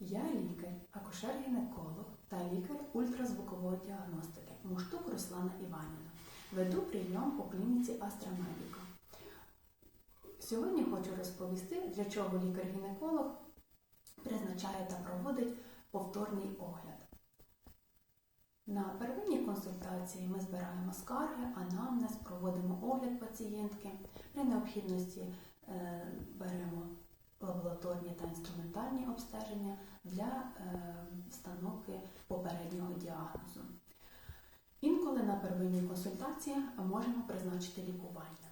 Я лікар, акушер-гінеколог та лікар ультразвукової діагностики Муштук Руслана Іванівна. Веду прийом у клініці Астромедіка. Сьогодні хочу розповісти, для чого лікар-гінеколог призначає та проводить повторний огляд. На первинній консультації ми збираємо скарги, анамнез, проводимо огляд пацієнтки. При необхідності е, лабораторні та інструментальні обстеження для е, встановки попереднього діагнозу. Інколи на первинній консультації можемо призначити лікування.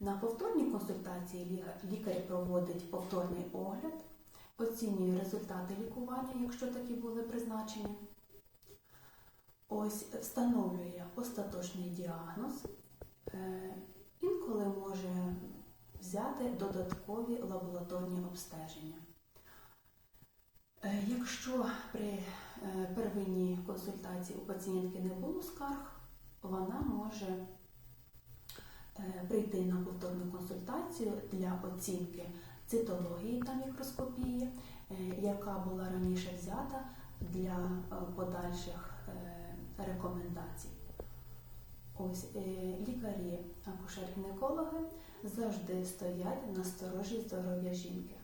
На повторній консультації лікар проводить повторний огляд, оцінює результати лікування, якщо такі були призначені. Ось встановлює остаточний діагноз, е, інколи може взяти додаткові лабораторні обстеження. Е, Якщо при е, первинній консультації у пацієнтки не було скарг, вона може е, прийти на повторну консультацію для оцінки цитології та мікроскопії, яка була раніше взята для подальших рекомендацій. Ось е, лікарі, акушер-гінекологи завжди стоять на сторожі здоров'я жінки.